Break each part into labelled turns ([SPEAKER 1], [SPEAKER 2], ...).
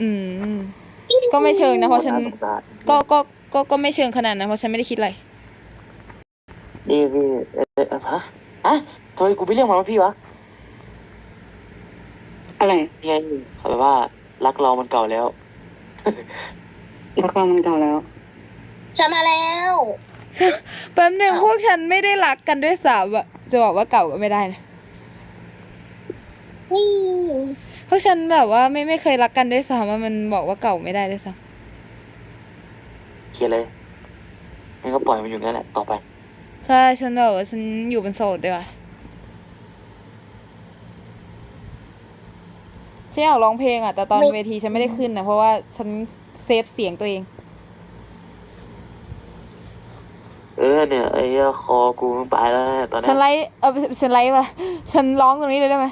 [SPEAKER 1] อืม ก็ไม่เชิงนะเพราะฉัน
[SPEAKER 2] สงสาร
[SPEAKER 1] ก็ก็ก็ก็ไม่เชิงขนาดนั้นเพราะฉันไม่ได้คิดอะไร
[SPEAKER 2] นี่พี่เอ๊ะเอ๊ะฮะฮะทำไมกูไม่เรียกมันว่าพี่วะ
[SPEAKER 3] อะไร
[SPEAKER 2] นี่ไงเขาแบบว่ารักเรามันเก่าแล้ว
[SPEAKER 3] ละครมันเก่าแล้ว
[SPEAKER 4] จะมาแล้ว
[SPEAKER 1] แป๊บหนึ่งพวกฉันไม่ได้รักกันด้วยซ้ำอะจะบอกว่าเก่าก็ไม่ได้นะ
[SPEAKER 4] นี่
[SPEAKER 1] พวกฉันแบบว่าไม่ไม่เคยรักกันด้วยซ้ำอะมันบอกว่าเก่าไม่ได้ด้วยซ้
[SPEAKER 2] เคลียร์เลยงั้นก็ปล่อยมันอยู่งั้นแหละต่อไปำ
[SPEAKER 1] ใช่ฉันแบบว่าฉันอยู่เป็นโสดดีกว่าฉันอยากร้องเพลงอะแต่ตอนเวทีฉันไม่ได้ขึ้นนะเพราะว่าฉันเซฟเสียงตัวเอง
[SPEAKER 2] เออเนี่ยไอ้เหี้ยคอกูมันไปแล้วนะตอน
[SPEAKER 1] ฉั
[SPEAKER 2] นี้
[SPEAKER 1] นไลฟ์เออฉันไลฟ์ว่ะฉันร้องตรงนี้เลยได้ไหม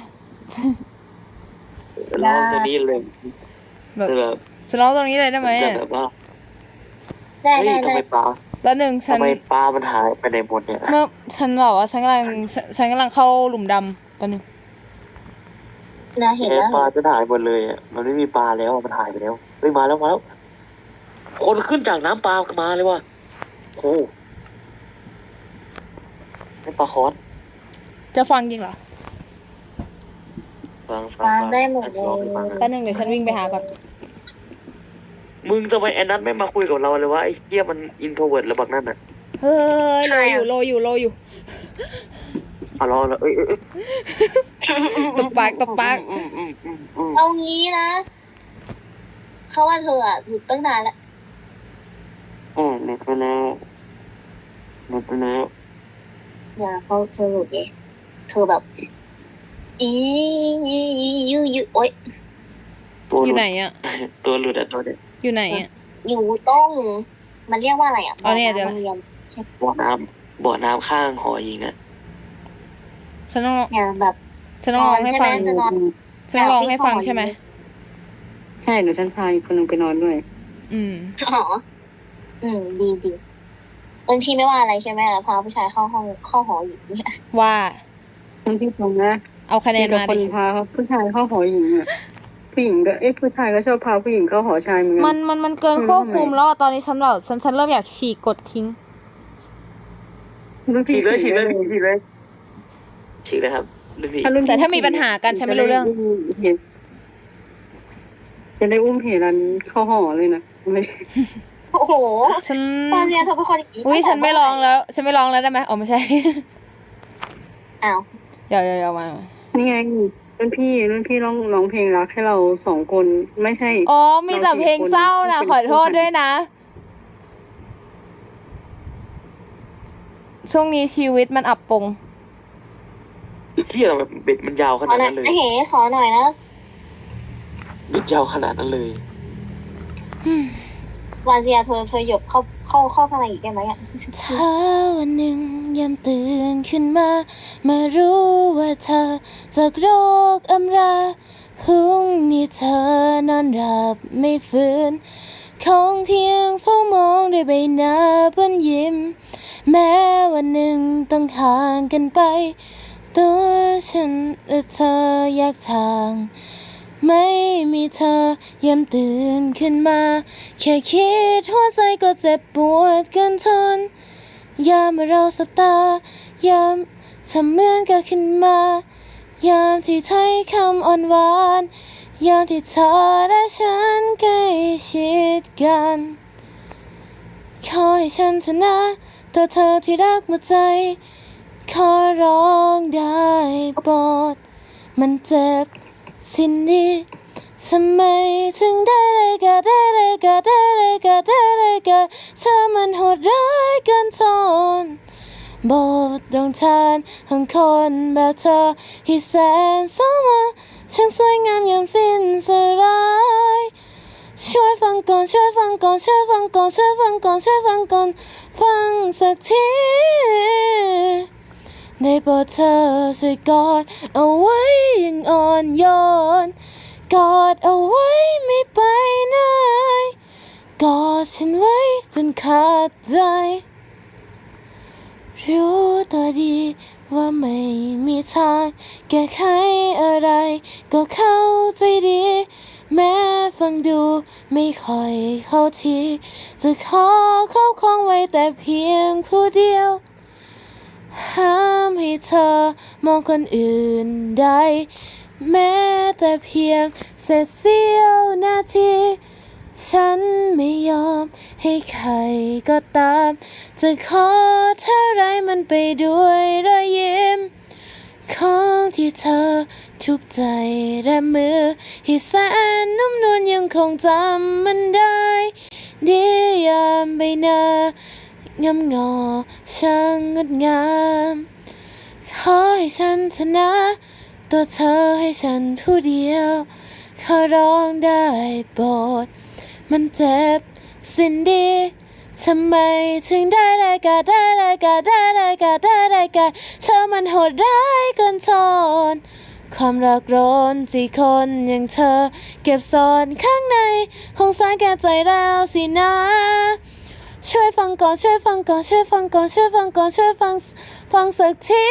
[SPEAKER 2] ร้องตัวนี้เลย
[SPEAKER 1] แบบ
[SPEAKER 2] คือแบบ
[SPEAKER 1] ฉันร้องตรงนี้เลยได้ไหม
[SPEAKER 2] จะแบบว่า
[SPEAKER 4] ได้
[SPEAKER 2] เฮ้ย
[SPEAKER 4] ได้
[SPEAKER 2] ทำ
[SPEAKER 4] ไม
[SPEAKER 2] ปลา
[SPEAKER 1] แล้วหนึ่งฉัน
[SPEAKER 2] ทำไมปลามันหายไปในหมดเนี่ย
[SPEAKER 1] เมื่อฉันบอกว่าฉันกำลังฉันกำลังเข้าหลุมดำแป๊บนึง
[SPEAKER 4] นะเห็นแล้ว
[SPEAKER 2] ปลาจะหายหมดเลยอะมันไม่มีปลาแล้วอะมันหายไปแล้วเฮ้ยมาแล้วมาแล้วคนขึ้นจากน้ำปลามาเลยว่ะโอ้ปลาคอส
[SPEAKER 1] จะฟังจริงเหรอ
[SPEAKER 2] ฟังฟัง
[SPEAKER 4] ฟัง
[SPEAKER 2] ฟัง
[SPEAKER 4] ได้หมดเล
[SPEAKER 2] ร้องให้ฟัง
[SPEAKER 4] ย
[SPEAKER 2] อะ
[SPEAKER 1] แป๊บนึงเดี๋ยวฉันวิ่งไปหาก่อน
[SPEAKER 2] มึงทำไมแอนนัทไม่มาคุยกับเราเลยวะไอ้เหี้ยมันอินโทรเวิร์ดระบักนั่นอะ
[SPEAKER 1] เฮ้ยโลอยู่โลอยู่โลอยู่
[SPEAKER 2] เอารอแล้วเอ้ยเอ้ยเอ้ย
[SPEAKER 1] ตบปากตบปาก
[SPEAKER 2] อืมอืมอืมอืม
[SPEAKER 4] เอางี้นะเขาว่าเธออะหยุดตั้งนานแล้ว
[SPEAKER 2] อืมหลุดไปแล้วหลุดไปแล้ว
[SPEAKER 4] อย่าเขาเธอหลุดไงเธอแบบ อียูยูโอ๊ย
[SPEAKER 2] ตัว
[SPEAKER 1] อ
[SPEAKER 2] หลุ
[SPEAKER 1] ยู่
[SPEAKER 2] ด
[SPEAKER 1] ไหนอะ
[SPEAKER 2] ตัวหลุดอะตัวเนี้ย
[SPEAKER 1] อยู่ไหนอะ
[SPEAKER 4] อยู่ต้อง มันเรียกว่าอะไรอะ
[SPEAKER 1] อ๋อเนี่ยเดี๋ยว
[SPEAKER 4] โรงเรียนใช่
[SPEAKER 2] บ่อน้ำบ่อน้ำข้างหอยิงอะ
[SPEAKER 1] ฉันต้อง
[SPEAKER 4] เนี่ยแบบ
[SPEAKER 1] ฉันต้องร้องให้ฟัง
[SPEAKER 4] นอนใช่ไหมจะนอน
[SPEAKER 1] ฉันต้องร้องให้ฟังใช่ไหม
[SPEAKER 3] ใช่เดี๋ยวฉันพาอีกคนหนึ่งไปนอนด้วย
[SPEAKER 1] อืม
[SPEAKER 4] อ๋ออืม ดีดีเอิญพี่ไม่ว่าอะไรใช่ไหมล่ะพาผู้ชายเข้าห้องเข้าหออยู่เนี่ย
[SPEAKER 1] ว่า
[SPEAKER 3] คนที่ฟังนะ
[SPEAKER 1] เอาคะแนน
[SPEAKER 3] กับ
[SPEAKER 1] มา
[SPEAKER 3] คน
[SPEAKER 1] ดิ
[SPEAKER 3] พาผู้ชายเข้าหอหญิงอะผู้หญิงก็เอ้ผู้ชายก็ชอบพาผู้หญิงเข้าหอชายเหมือนกั
[SPEAKER 1] มันมันมันเกินควบคุมแล้วอะตอนนี้ฉันแบบฉันฉันเริ่มอยากฉีกกดทิ้ง
[SPEAKER 3] รุ่นพี่
[SPEAKER 2] ฉีกเลยฉีกเลย
[SPEAKER 3] ได้
[SPEAKER 2] ฉีกเลยฉีกเลยครับรุ่นพี่
[SPEAKER 3] รุ่นพี่
[SPEAKER 1] แต่ถ้ามีปัญหากันฉันไม่รู้เรื่อง
[SPEAKER 3] จะได้อุ้มเหรันเข้าหอเลยนะไม่ใช่
[SPEAKER 4] โอ้โห
[SPEAKER 1] ฉัน
[SPEAKER 4] ตอนเรียนเธอเป็นคนอย่างนี้
[SPEAKER 1] อุ้ยฉันไม่ร้องแล้ว ฉันไม่ร้องแล้วได้ไหมอ๋อไม่ใช่
[SPEAKER 4] อ้าว
[SPEAKER 1] เดี๋ยวเดี๋ยวเดี๋ยวมา
[SPEAKER 3] นี่ไงรุ่นพี่รุ่นพี่ร้องร้องเพลงรักให้เราสองคนไม่ใช่
[SPEAKER 1] อ๋อ มีแต่เพลงเศร้านะขอโทษด้วยนะ ช่วงนี้ชีวิตมันอับปง
[SPEAKER 2] ที่เราแบบเบ็ดมันยาว
[SPEAKER 4] ข
[SPEAKER 2] ข
[SPEAKER 4] อ
[SPEAKER 2] นาด
[SPEAKER 4] หน่อ
[SPEAKER 2] นั้
[SPEAKER 4] ย
[SPEAKER 2] นเลย
[SPEAKER 4] เฮ้ขอหน่อยนะ
[SPEAKER 2] เบ็ดยาวขนาดนั้นเลย
[SPEAKER 4] วาเซียเธอเธอหยบเข้าเข้าเข้าข้างในอีกได้ไหมอะ
[SPEAKER 1] เช้าวันหนึ่งยามตื่นขึ้นมามารู้ว่าเธอจากโรคอำราพรุ่งนี้เธอนอนหลับไม่ฟื้นคงเพียงเฝ้ามองด้วยใบหน้าเปื้อนยิ้ม แม้วันหนึ่งต้องห่างกันไป ตัวฉันและเธอแยกทาง ไม่มีเธอยามตื่นขึ้นมา แค่คิดหัวใจก็เจ็บปวดกันทน ยามเราสบตายามทำเหมือนกับขึ้นมา ยามที่ถ้อยคำอ่อนหวาน ยามที่เธอและฉันใกล้ชิดกันขอให้ฉันชนะตัวเธอที่รักหมดใจขอร้องได้โปรดมันเจ็บ สิ้นดีทำไมถึงได้เลยกะได้เลยกะได้เลยกะได้เลยกะเธอมันโหดร้ายกันทนบทลงทานของคนแบบเธอที่แสนสมาช่างสวยงามยามสิ้นสลายช่วยฟังก่อนช่วยฟังก่อนช่วยฟังก่อนช่วยฟังก่อนช่วยฟังก่อนฟังสักที ได้โปรดเธอช่วยกอดเอาไว้อย่างอ่อนโยน กอดเอาไว้ไม่ไปไหน กอดฉันไว้จนขาดใจ รู้ตัวดีว่าไม่มีทางแก้ไขอะไร ก็เข้าใจดี แม้ฟังดูไม่ค่อยเข้าที จะขอเข้าคองไว้แต่เพียงผู้เดียว ห้ามให้เธอมองคนอื่นได้ แม้แต่เพียงเศษเสี้ยวนาที ฉันไม่ยอมให้ใครก็ตาม จะขอเท่าไรมันไปด้วยรอยยิ้ม ของที่เธอทุกใจและมือที่แสนนุ่มนวลยังคงจำมันได้ ดียามใบหน้า งามงอช่างงดงาม ขอให้ฉันชนะ ตัวเธอให้ฉันผู้เดียว ขอร้องได้โปรดมันเจ็บสิ้นดีทำไมถึงได้ได้กาได้ได้กาได้ได้กาได้ได้กาเธอมันโหดร้ายเกินทนความรักร้อนที่คนอย่างเธอ เก็บซ่อนข้างในคงสายแก่ใจแล้วสินะ ช่วยฟังก่อนช่วยฟังก่อนช่วยฟังก่อนช่วยฟังก่อนช่วยฟังฟังสักที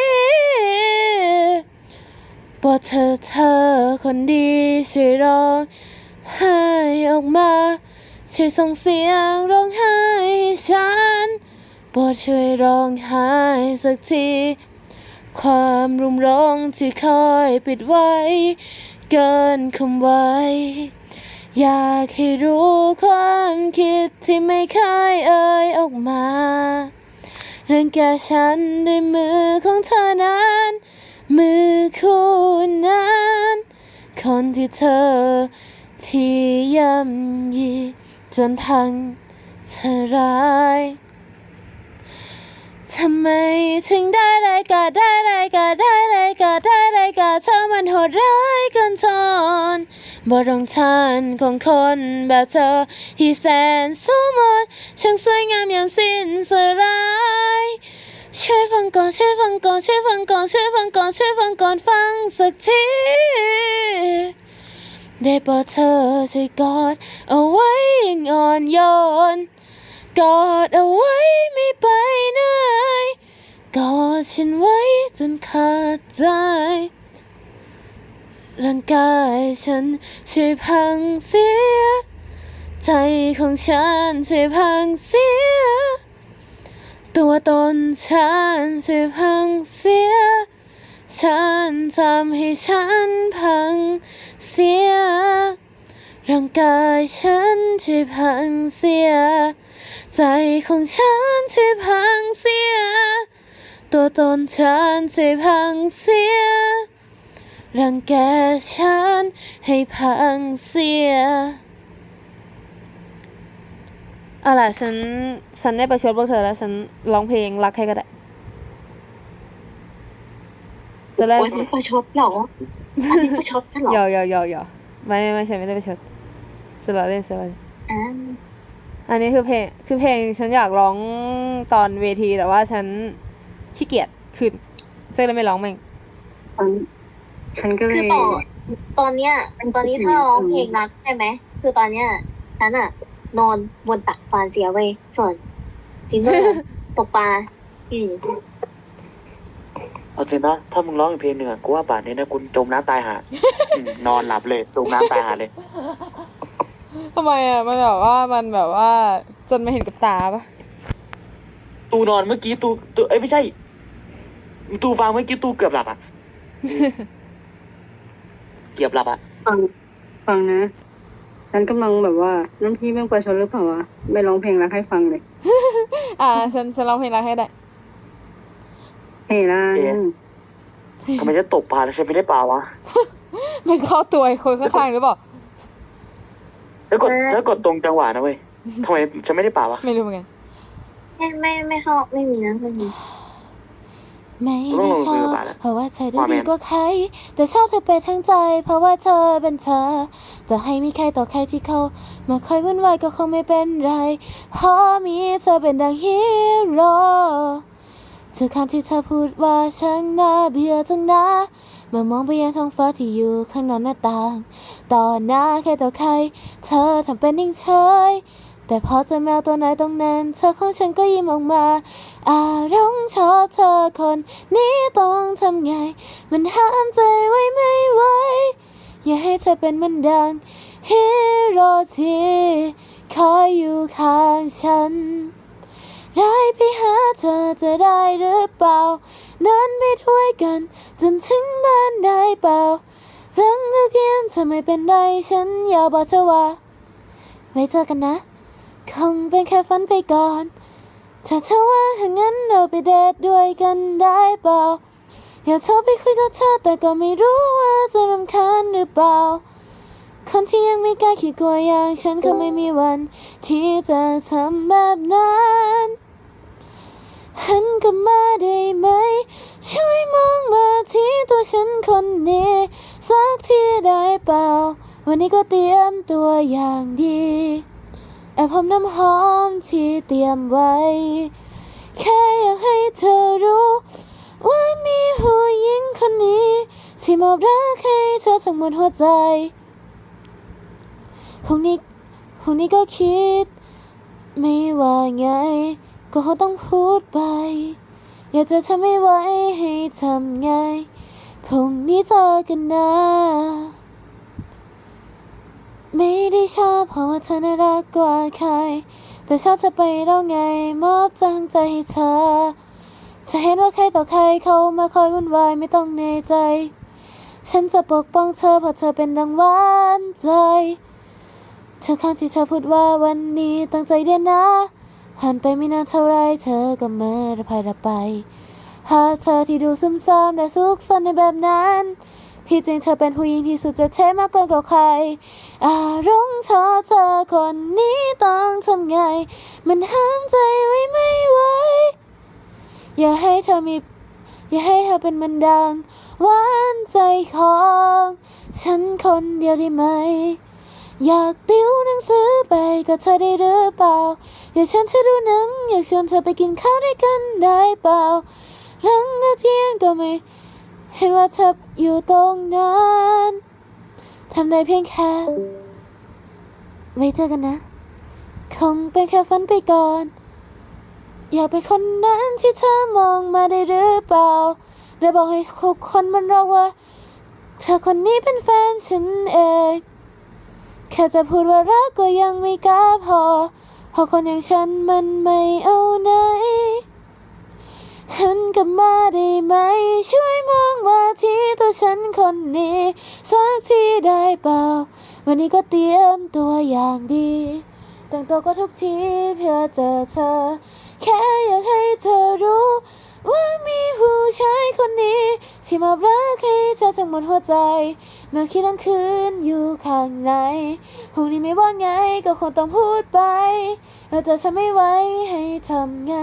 [SPEAKER 1] โปรดเธอเธอคนดีช่วยร้องไห้ออกมาช่วยส่งเสียงร้องไห้ให้ฉันโปรดช่วยร้องไห้สักที ความรุมร้องที่คอยปิดไว้ เกินคำไว้ อยากให้รู้ความคิดที่ไม่เคยเอ่ยออกมาเรื่องแกฉันด้วยมือของเธอนั้น มือคู่นั้น คนที่เธอที่ย่ำยีจนพังเธอร้ายทำไมถึงได้ได้กาได้ได้กาได บทลงทานของคนแบบเธอที่แสนสมนช่างสวยงามยางสิ้นสลายช่วยฟังก่อนช่วยฟังก่อนช่วยฟังก่อนช่วยฟังก่อนช่วยฟังก่อนฟังสักทีได้โปรดเธอช่วยกอดเอาไว้อย่างอ่อนโยนกอดเอาไว้ไม่ไปไหนกอดฉันไว้จนขาดใจ ร่างกายฉันช่วยพังเสีย ใจของฉันช่วยพังเสีย ตัวตนฉันช่วยพังเสีย ฉันทำให้ฉันพังเสีย ร่างกายฉันช่วยพังเสีย ใจของฉันช่วยพังเสีย ตัวตนฉันช่วยพังเสีย รังแกฉันให้พังเสียเอาล่ะฉัน ฉันได้ประชดพวกเธอแล้ว ฉันร้องเพลงรักให้ก็ได้ตอนแรก
[SPEAKER 4] วันนี้ประชดเหรออันนี้ประชดเหรอ
[SPEAKER 1] หยอกหยอกหยอกหยอกไม่ไม่ไม่ใช่ไม่ได้ประชดสลับเล่นสลับเล่น
[SPEAKER 4] อ่า
[SPEAKER 1] อันนี้คือเพลง คือเพลงฉันอยากร้องตอนเวทีแต่ว่าฉันขี้เกียจขึ้นเจ๊เลยไม่ร้องแม่ง
[SPEAKER 3] ตอน ฉันก็เล
[SPEAKER 4] คือย ต่อตอนเนี้ย ตอนนี้ถ้าร้องเพลงรักใช่ไหม คือตอนเนี้ยฉันอะนอนบนตักปลาเสียเว้ยส่วนจินเนอร์ตกปลาอืม
[SPEAKER 2] เอาจริงนะถ้ามึงร้องอีกเพลงหนึ่งอะกูว่าป่านนี้นะกูจมน้ำตายหาอืมนอนหลับเลยจมน้ำตายหาเลย
[SPEAKER 1] ทำไมอะมันแบบว่ามันแบบว่าจนมาเห็นกับตาปะ
[SPEAKER 2] ตูนอนเมื่อกี้ตูตูเอ้ยไม่ใช่ ตูฟังเมื่อกี้ตูเกือบหลับอะ เกือบหลับอะ
[SPEAKER 3] ฟังฟังนะ ฉันกำลังแบบว่าน้ำพี่แม่งประชดหรือเปล่าวะไม่ร้องเพลงรักให้ฟังเลย
[SPEAKER 1] อ่าฉันฉันร้องเพลงรักให้ได้
[SPEAKER 3] เฮ้ยล่ะ
[SPEAKER 2] เอ๊ะทำไมจะตกปลาแล้วฉันไม่ได้ปลาวะ
[SPEAKER 1] มันเข้าตัวไอ้คนข้างๆหรือเปล่า
[SPEAKER 2] แล้วกดแล้วกดตรงจังหวะนะเว้ยทำไมฉันไม่ได้ปลาวะ
[SPEAKER 1] ไม่รู้เหมือนกัน
[SPEAKER 4] ไม่ไม่ไม่เข้าไม่มีนะไม่มี
[SPEAKER 1] ไม่
[SPEAKER 2] ต้อง
[SPEAKER 1] ได้
[SPEAKER 2] ลง
[SPEAKER 1] ชอ
[SPEAKER 2] ซื้อบบัตรอะ
[SPEAKER 1] เพราะว่าเธอดู
[SPEAKER 2] ว่าแม่
[SPEAKER 1] ดี
[SPEAKER 2] น
[SPEAKER 1] กว่าใคร แต่ชอบเธอไปทั้งใจ เพราะว่าเธอเป็นเธอจะให้มีใครต่อใครที่เขามาคอยวุ่นวายก็คงไม่เป็นไร เพราะมีเธอเป็นดังฮีโร่ทุกคำที่เธอพูดว่าช่างน่าเบื่อจังนะเมื่อมองไปยังท้องฟ้าที่อยู่ข้างนอกหน้าต่าง ต่อหน้าใครต่อใคร เธอทำเป็นนิ่งเฉย แต่พอเจอแมวตัวไหนตรงนั้น เธอของฉันก็ยิ้มออกมา อารมณ์ชอบเธอคนนี้ต้องทำไง มันห้ามใจไว้ไม่ไหวอย่าให้เธอเป็นมันดังฮีโร่ที่คอยอยู่ข้างฉันได้ไปหาเธอจะได้หรือเปล่า เดินไปด้วยกัน จนถึงบ้านได้เปล่าเรื่องเลือกเรียนเธอไม่เป็นไรฉันอย่าบอกเธอว่า ไว้เจอกันนะ คงเป็นแค่ฝันไปก่อน ถ้าเธอว่าถ้างนั้นเราไปเดทด้วยกันได้เปล่า อยากโทรไปคุยกับเธอแต่ก็ไม่รู้ว่าจะรำคาญหรือเปล่า คนที่ยังไม่กล้าคิดกลัวอย่างฉันคงไม่มีวัน ที่จะทำแบบนั้นหันกลับมาได้ไหม ช่วยมองมาที่ตัวฉันคนนี้สักทีได้เปล่า วันนี้ก็เตรียมตัวอย่างดี แอบหอมน้ำหอมที่เตรียมไว้ แค่อยากให้เธอรู้ ว่ามีผู้หญิงคนนี้ ที่มอบรักให้เธอทั้งหมดหัวใจพรุ่งนี้พรุ่งนี้ก็คิด ไม่ว่าไง ก็คงต้องพูดไป อยากจะทำไม่ไหวให้ทำไงพรุ่งนี้เจอกันนะ ไม่ได้ชอบเพราะว่าเธอน่ารักกว่าใคร แต่ชอบเธอไปแล้วไง มอบจังใจให้เธอ จะเห็นว่าใครต่อใครเขามาคอยวุ่นวายไม่ต้องเหนื่อยใจ ฉันจะปกป้องเธอเพราะเธอเป็นดังหวานใจทุกครั้งที่เธอพูดว่าวันนี้ตั้งใจเรียนนะ ผ่านไปไม่นานเท่าไรเธอก็เมื่อระพายระไป หาเธอที่ดูซึมซ่ามและซุกซนในแบบนั้น ที่จริงเธอเป็นผู้หญิงที่สุดจะเท่มากเกินกว่าใคร อารมณ์ชอเธอคนนี้ต้องทำไง มันห้ามใจไว้ไม่ไหว อย่าให้เธอมี อย่าให้เธอเป็นมันดังหวานใจของ ฉันคนเดียวได้ไหม อยากติวหนังสือไปกับเธอได้หรือเปล่า อยากชวนเธอดูหนัง อยากชวนเธอไปกินข้าวด้วยกันได้เปล่าหลังเลิกเรียนก็ไม่ เห็นว่าเธออยู่ตรงนั้นทำได้เพียงแค่ไว้เจอกันนะ คงเป็นแค่ฝันไปก่อน อยากเป็นคนนั้นที่เธอมองมาได้หรือเปล่าและบอกให้ทุกคนมันรู้ว่า เธอคนนี้เป็นแฟนฉันเองแค่จะพูดว่ารักก็ยังไม่กล้าพอเพราะคนอย่างฉันมันไม่เอาไหน หันกลับมาได้ไหม ช่วยมองมาที่ตัวฉันคนนี้ สักทีได้เปล่า วันนี้ก็เตรียมตัวอย่างดี แต่งตัวก็ทุกทีเพื่อเจอเธอ แค่อยากให้เธอรู้ ว่ามีผู้ชายคนนี้ ที่มอบรักให้เธอทั้งหมดหัวใจนอนคิดทั้งคืนอยู่ข้างในพรุ่งนี้ไม่ว่าไงก็คงต้องพูดไปแล้วจะทำไม่ไหวให้ทำไง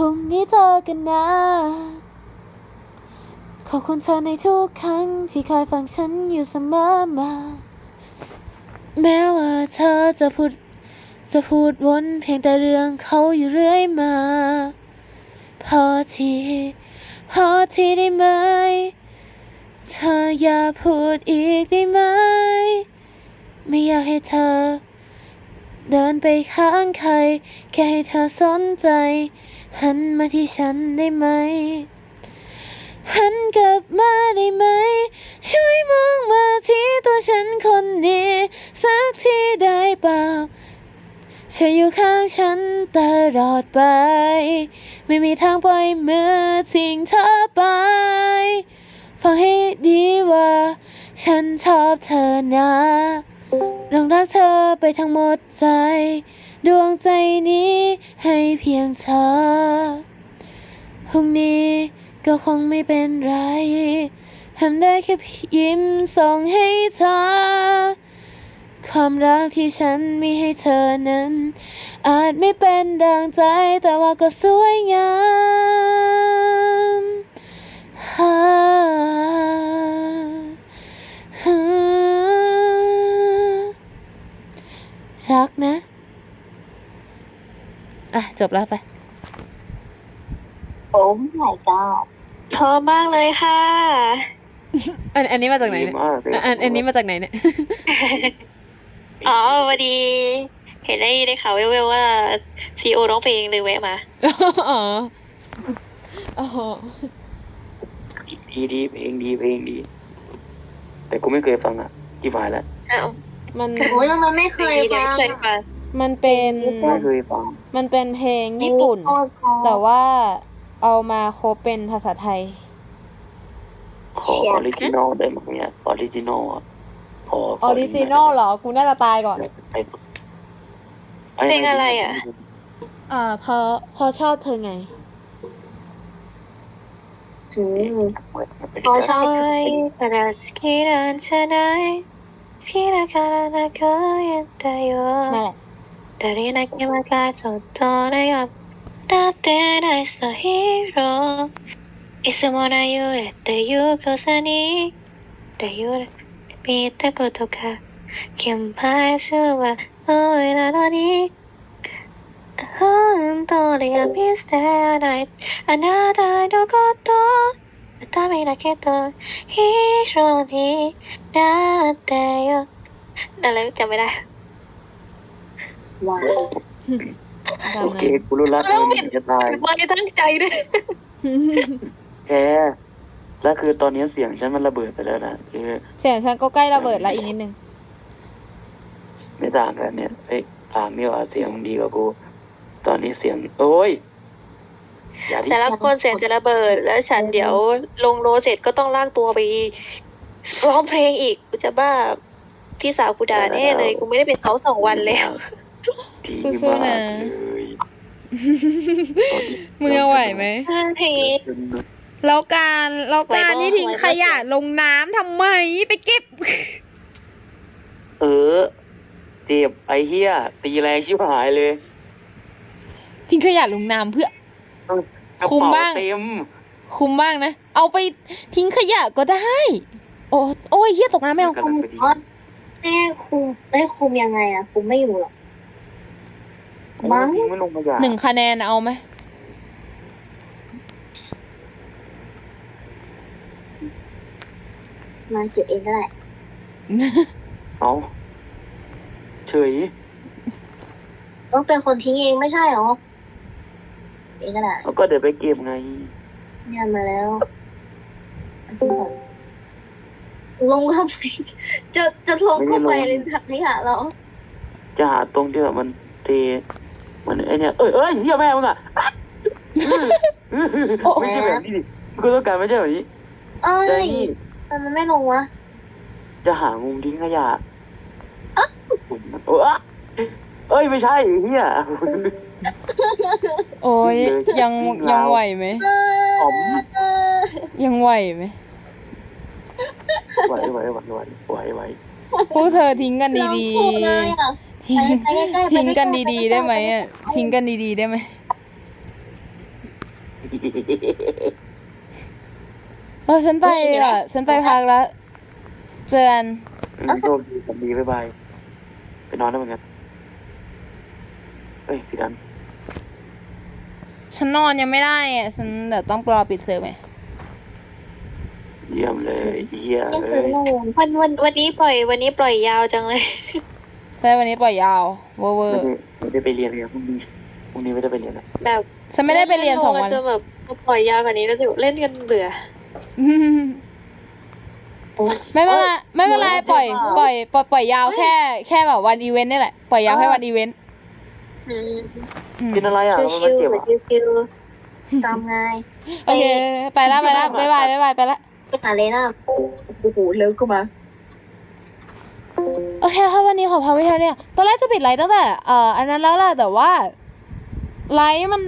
[SPEAKER 1] พรุ่งนี้เจอกันนะ ขอบคุณเธอในทุกครั้งที่คอยฟังฉันอยู่เสมอมา แม้ว่าเธอจะพูดจะพูดวนเพียงแต่เรื่องเขาอยู่เรื่อยมา พอทีพอทีได้ไหม เธออย่าพูดอีกได้ไหม ไม่อยากให้เธอ เดินไปข้างใคร แค่ให้เธอสนใจ หันมาที่ฉันได้ไหม หันกลับมาได้ไหม ช่วยมองมาที่ตัวฉันคนนี้สักทีได้เปล่าเธออยู่ข้างฉันตลอดไป ไม่มีทางปล่อยมือทิ้งเธอไป ฟังให้ดีว่า ฉันชอบเธอนะลองรักเธอไปทั้งหมดใจ ดวงใจนี้ให้เพียงเธอพรุ่งนี้ก็คงไม่เป็นไรทำได้แค่ยิ้มส่งให้เธอ ความรักที่ฉันมีให้เธอนั้น อาจไม่เป็นดังใจแต่ว่าก็สวยงามฮ่าฮ่ารักนะ อะ จบแล้วไป
[SPEAKER 4] โอ้ my god
[SPEAKER 3] ชอบมากเลยค่ะ
[SPEAKER 1] อันอันนี้มาจากไหน
[SPEAKER 2] ดี
[SPEAKER 1] เนี่ย
[SPEAKER 2] มากเลย
[SPEAKER 1] อันอันนี้มาจากไหนเนี่ย
[SPEAKER 3] อ๋อพอดี เห็นได้ได้ข่าวเวลๆว่าซีโอร้องเพลงเลยแวะมา
[SPEAKER 1] อ๋อ อ๋อ
[SPEAKER 2] ดีดีเพลงดีเพลงดี แต่กูไม่เคยฟังอะที่ผ่านแล้ว
[SPEAKER 3] อ้าว
[SPEAKER 5] มัน
[SPEAKER 4] โอ้ยเราไม่เคยฟัง
[SPEAKER 3] เคยฟัง
[SPEAKER 5] มันเป็น
[SPEAKER 2] ไม่เคยฟัง
[SPEAKER 5] มันเป็นเพลงญี่ปุ่น
[SPEAKER 4] โคตรเพราะ
[SPEAKER 5] แต่ว่าเอามาโคบเป็นภาษาไทย
[SPEAKER 2] ขอออริจินอลได้ไหมเนี่ยออริจินอลอ่ะขอ
[SPEAKER 5] ออริจินอลเหรอ กูน่าจะตายก่อน
[SPEAKER 2] ไป
[SPEAKER 3] เพลงอะไรอ่ะ
[SPEAKER 5] อ่าพอพอชอบเธอไง
[SPEAKER 4] อืม
[SPEAKER 2] ไป
[SPEAKER 4] พอชอบ
[SPEAKER 3] から好きなんじゃない好きだから泣くんだよ 二人だけはたちょっとが立てないさヒーロー。いつもらゆえっていう強さにって言う見たことが金牌集は多いなのに。本当に見捨てないあなたのこと。痛メだけとヒーローになってよ。誰くやめない
[SPEAKER 4] ว้าว
[SPEAKER 5] ตาม
[SPEAKER 2] โอเค
[SPEAKER 5] นั้น
[SPEAKER 2] กูรู้ละทำไมมันจะตาย
[SPEAKER 3] ไม่ได้ตั้งใจด้วย
[SPEAKER 2] แพ้แล้วคือตอนนี้เสียงฉันมันระเบิดไปแล้วนะคือ
[SPEAKER 5] เสียงฉันก็ใกล้ระเบิดแล้วอีกนิดนึง
[SPEAKER 2] ไม่ต่างกันเนี่ยเอ้ยต่างนี่หว่าเสียงดีกว่ากู ตอนนี้เสียง โอ้ยอย่าที่
[SPEAKER 3] แต่ละคนเสียงจะระเบิด แล้วฉันเดี๋ยวลงโรเสร็จก็ต้องลากตัวไปร้องเพลงอีกกูจะบ้าพี่สาวกูด่าแน่เลยกูไม่ได้เป็นเขาสองวันแล้ว
[SPEAKER 2] ดี
[SPEAKER 5] สู้ๆ
[SPEAKER 2] มาก
[SPEAKER 5] นะ
[SPEAKER 2] เลย
[SPEAKER 5] มึงเอาไหวไหม
[SPEAKER 3] เพลง
[SPEAKER 5] แล้วการแล้วการ
[SPEAKER 3] ไหวบ่
[SPEAKER 5] ที่ทิ้ง
[SPEAKER 3] ไหวบ่
[SPEAKER 5] ขยะลงน้ำทำไมไปเก็บ
[SPEAKER 2] เออ เจ็บไอ้เหี้ย ตีแรงชิบหายเลย
[SPEAKER 5] ทิ้งขยะลงน้ำเพื่อ
[SPEAKER 2] กระ
[SPEAKER 5] คุม
[SPEAKER 2] เป๋า
[SPEAKER 5] บ้าง
[SPEAKER 2] เต็ม
[SPEAKER 5] คุ้มบ้างนะ เอาไปทิ้งขยะก็ได้ โอ้โอ้ยเฮียตกน้ำไม่เอา
[SPEAKER 2] กำลังไปดี
[SPEAKER 4] อ๋อแม่คุมได้คุมยังไงอะคุมไม่อยู่หรอก มั้ง
[SPEAKER 2] ทิ้งไม่ลงมาอย่า
[SPEAKER 5] หนึ่งคะแนนเอาไหม
[SPEAKER 4] มาเก็บเองก็ได้
[SPEAKER 2] เอาเฉย
[SPEAKER 4] ต้องเป็นคนทิ้งเองไม่ใช่หรอเองก็ได้
[SPEAKER 2] แล้วก็เดี๋ยวไปเก็บไง
[SPEAKER 4] เนี่ยมาแล้วอันที่ก่อนลงเข้าไปจะจะลงเข้าไปในถังขยะเหรอ
[SPEAKER 2] จะหาตรงที่แบบมันเท มันไอเนี่ยเอ้ยเอ้ยเฮียแม่มึงอะไม่ใช่แบบนี้ดิกูต้องการไม่ใช่แบบนี้
[SPEAKER 4] เอ้
[SPEAKER 2] จะ
[SPEAKER 4] ย
[SPEAKER 2] นี่
[SPEAKER 4] ทำไมมันไม่ลงวะ
[SPEAKER 2] จะหามุมทิ้งขยะโอ้อะเอ้ยไม่ใช่เฮีย
[SPEAKER 5] โอ้ย
[SPEAKER 2] เลย
[SPEAKER 5] ยัง
[SPEAKER 2] วิ่ง
[SPEAKER 5] ยัง
[SPEAKER 2] ราว
[SPEAKER 5] ไหวไหม
[SPEAKER 2] ผม
[SPEAKER 5] ยังไหวไหม
[SPEAKER 2] ไหวไหวไหวไหวไหวไหว
[SPEAKER 5] พวกเธอทิ้งกันดี
[SPEAKER 4] ลองพูดเลยอะ
[SPEAKER 5] ๆ ทิ้ง
[SPEAKER 4] ไปใกล้ๆไปใกล้ๆ
[SPEAKER 5] ทิ้งกัน
[SPEAKER 4] ไป
[SPEAKER 5] ดี
[SPEAKER 4] ใกล้ๆ
[SPEAKER 5] ๆได้ไหมอะทิ้งกันดีๆได้ไหมเออฉันไปอะฉันไปพักแล้วเจอกัน
[SPEAKER 2] โชคดีสามีบ๊ายบายไปนอนแล้วเหมือนกันเอ้ยพี่ดัน
[SPEAKER 5] ฉันนอนยังไม่ได้อะฉันเดี๋ยวต้องรอปิดเซิร์ฟไง
[SPEAKER 2] เยี่ยมเลยเยี่ย
[SPEAKER 4] นี่
[SPEAKER 2] เล
[SPEAKER 4] คือยนู่น
[SPEAKER 3] วันวันวันนี้ปล่อยวันนี้ปล่อยยาวจังเลย
[SPEAKER 5] ใช่วันนี้ปล่อยยาวเวอร์เวอ
[SPEAKER 2] ไม่
[SPEAKER 5] ร์
[SPEAKER 2] ได้ไม่ได้ไปเรียนเลยพรุ่งนี้พรุ่งนี้ไม่ได้ไปเรียนนะ
[SPEAKER 3] แบบ
[SPEAKER 5] ฉันไม่ได้ไปเรียนสองวัน
[SPEAKER 3] จะแบบปล่อยยาวกว่านี้แล้วจะเล่นกันเบื่อ
[SPEAKER 5] ไม่เป็นไรไม่เป็นไรปล่อยปล่อยปล่อยปล่อยยาวแค่แค่แบบวันอีเวนต์นี่แหละปล่อยยาวแค่วันอีเวนต์
[SPEAKER 3] อืม
[SPEAKER 5] อืม
[SPEAKER 2] กินอะไรอะ
[SPEAKER 3] ชิ
[SPEAKER 2] มันมันเจ็บ
[SPEAKER 3] ว
[SPEAKER 2] อะ
[SPEAKER 3] ๆชิว
[SPEAKER 4] ตามไง
[SPEAKER 5] โอเค ไปละไปละบ๊ายบายบ๊ายบายไปละ
[SPEAKER 4] ไปหาเลน่าโอ้โหเลิกก็มา
[SPEAKER 5] โอเคค่ะวันนี้ขอพาไปเที่ยวเนี่ยตอนแรกจะปิดไลฟ์ตั้งแต่เอ่ออันนั้นแล้วแหละแต่ว่าไลฟ์มัน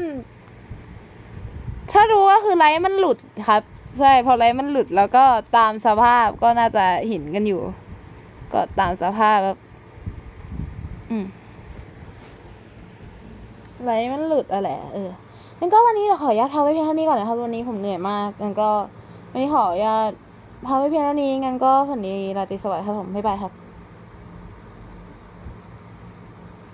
[SPEAKER 5] ถ้ารู้ว่าคือไลฟ์มันหลุดครับใช่พอไลฟ์มันหลุดแล้วก็ตามสภาพก็น่าจะเห็นกันอยู่ ก็ตามสภาพแบบอืมไลฟ์มันหลุดอะแหละเอองั้นก็วันนี้เราขออนุญาตพาไว้เพียงเท่านี้ก่อนนะครับวันนี้ผมเหนื่อยมากงั้นก็วันนี้ขออนุญาตพาไว้เพียงเท่านี้งั้นก็ฝันดีราตรีสวัสดิ์ครับผมบ๊ายบายครับ